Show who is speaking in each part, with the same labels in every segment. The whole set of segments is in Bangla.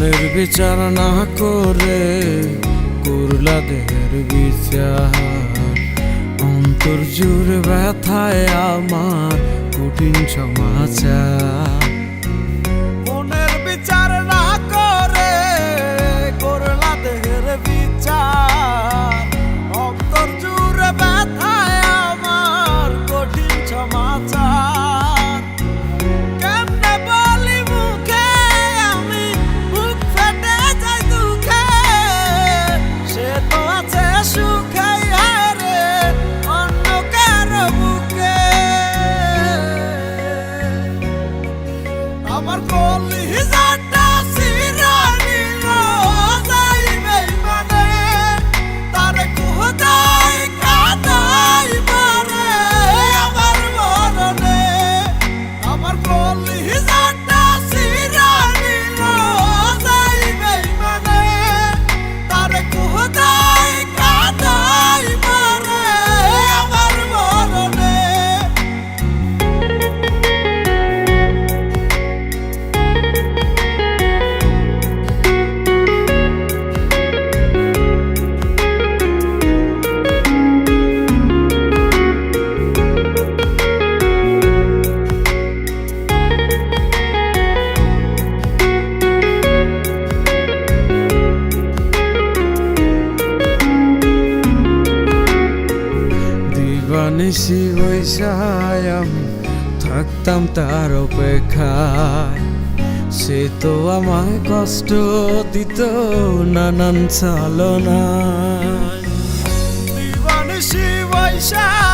Speaker 1: মনের বিচার না করে করলা দেহের বিচার। অন্তর জুড়ে ব্যথায় আমার কঠিন সমাচার। marcó. দিবানিসি বৈশায় আমি থাকতাম তার অপেক্ষায় সে তো আমায় কষ্ট দিত, নানান চালনা দিবানিসি বৈশায়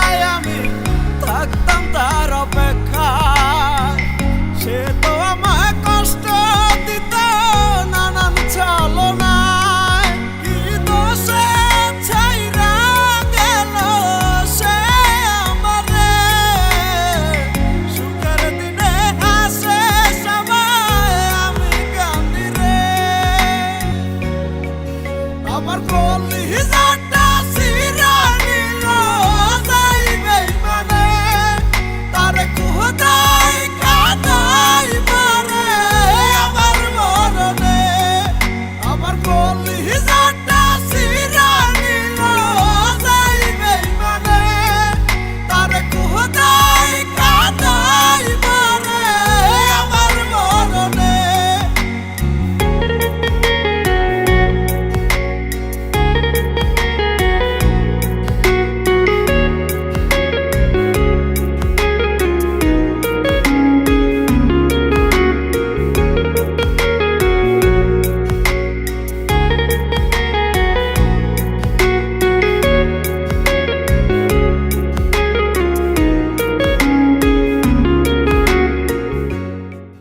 Speaker 1: আমার কলি যা